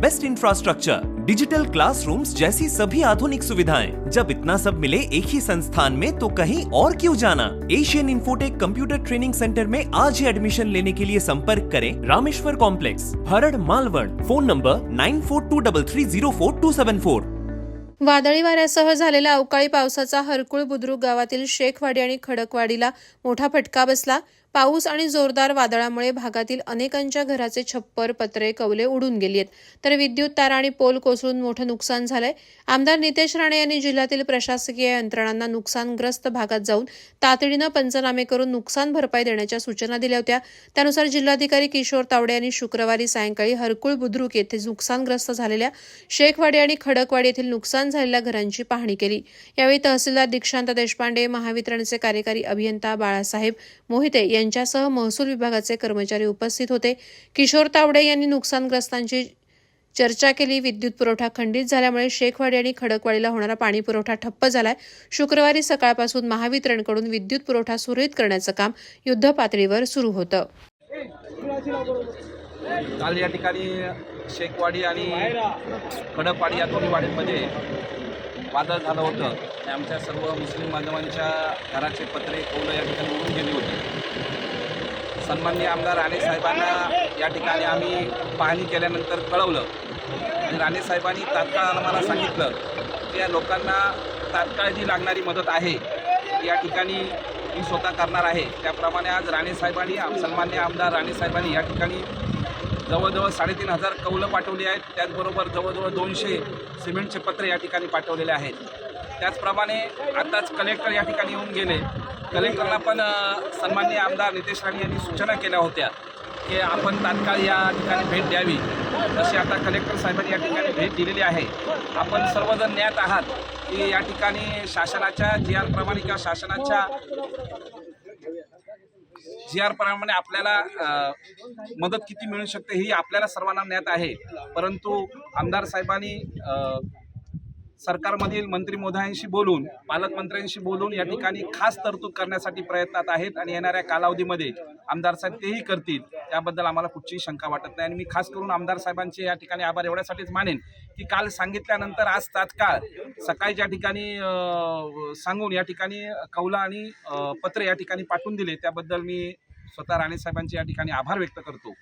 best infrastructure digital classrooms जैसी सभी आधुनिक सुविधाएं। जब इतना सब मिले एक ही संस्थान में तो कहीं और क्यों जाना? Asian Infotech computer training centre में आज ही एडमिशन लेने के लिए संपर्क करें Rameshwar complex Harad Malvan. Phone number nine four two double three zero four two seven four वादळी वाऱ्यासह झालेल्या अवकाळी पावसाचा हरकुळ बुद्रुक गावातील शेखवाडी आणि खडकवाडीला मोठा फटका बसला. पाऊस आणि जोरदार वादळामुळे भागातील अनेकांच्या घराचे छप्पर पत्रे कवले उडून गेली आहेत. तर विद्युत तारा आणि पोल कोसळून मोठं नुकसान झालंय. आमदार नितेश राणे यांनी जिल्ह्यातील प्रशासकीय यंत्रणांना नुकसानग्रस्त भागात जाऊन तातडीनं पंचनामे करून नुकसान भरपाई देण्याच्या सूचना दिल्या होत्या. त्यानुसार जिल्हाधिकारी किशोर तावडे यांनी शुक्रवारी सायंकाळी हरकुळ बुद्रुक येथे नुकसानग्रस्त झालेल्या शेखवाडी आणि खडकवाडी येथील नुकसान झालेल्या घरांची पाहणी केली. यावेळी तहसीलदार दीक्षांत देशपांडे महावितरणचे कार्यकारी अभियंता बाळासाहेब मोहिते यांच्यासह महसूल विभागाचे कर्मचारी उपस्थित होते. किशोर तावडे यांनी नुकसानग्रस्तांची चर्चा केली. विद्युत पुरवठा खंडित झाल्यामुळे शेखवाडी आणि खडकवाडीला होणारा पाणी पुरवठा ठप्प झालाय. शुक्रवारी सकाळपासून महावितरणकडून विद्युत पुरवठा सुरळीत करण्याचं काम युद्ध पातळीवर सुरू होतं. काल या ठिकाणी शेखवाडी आणि खडकवाडी या दोन्ही वाडीमध्ये वादळ झालं होतं. आमच्या सर्व मुस्लिम बांधवांच्या घराचे पत्रे कौलं या ठिकाणी उडून गेली होती. सन्माननीय आमदार राणे साहेबांना या ठिकाणी आम्ही पाहणी केल्यानंतर कळवलं. आणि राणे साहेबांनी तात्काळ आम्हाला सांगितलं की या लोकांना तात्काळ जी लागणारी मदत आहे या ठिकाणी मी स्वतः करणार आहे. त्याप्रमाणे आज राणे साहेबांनी आम- सन्मान्य आमदार राणे साहेबांनी या ठिकाणी जवळजवळ साडेतीन हजार कौलं पाठवली आहेत. त्याचबरोबर जवळजवळ दोनशे सिमेंटचे पत्रे या ठिकाणी पाठवलेले आहेत. त्याचप्रमाणे आत्ताच कलेक्टर या ठिकाणी येऊन गेले. कलेक्टरला पण अ, सन्माननीय आमदार नितेश राणे यांनी सूचना केल्या होत्या की आपण तात्काळ या ठिकाणी भेट द्यावी. तशी आता कलेक्टर साहेबांनी या ठिकाणी भेट दिलेली आहे. आपण सर्वजण ज्ञात आहात की या ठिकाणी शासनाच्या जी आर प्रमाणे किंवा शासनाच्या जी आर प्रमाणे आपल्याला मदत किती मिळू शकते ही आपल्याला सर्वांना ज्ञात आहे. परंतु आमदार साहेबांनी सरकारमधील मंत्री मोदयांशी बोलून पालकमंत्र्यांशी बोलून या ठिकाणी खास तरतूद करण्यासाठी प्रयत्नात आहेत आणि येणाऱ्या कालावधीमध्ये आमदार साहेब तेही करतील. त्याबद्दल आम्हाला कुठचीही शंका वाटत नाही. आणि मी खास करून आमदार साहेबांचे या ठिकाणी आभार एवढ्यासाठीच मानेन की काल सांगितल्यानंतर आज तात्काळ सकाळी ज्या ठिकाणी सांगून या ठिकाणी कौला आणि पत्रे या ठिकाणी पाठवून दिले त्याबद्दल मी स्वतः राणे साहेबांचे या ठिकाणी आभार व्यक्त करतो.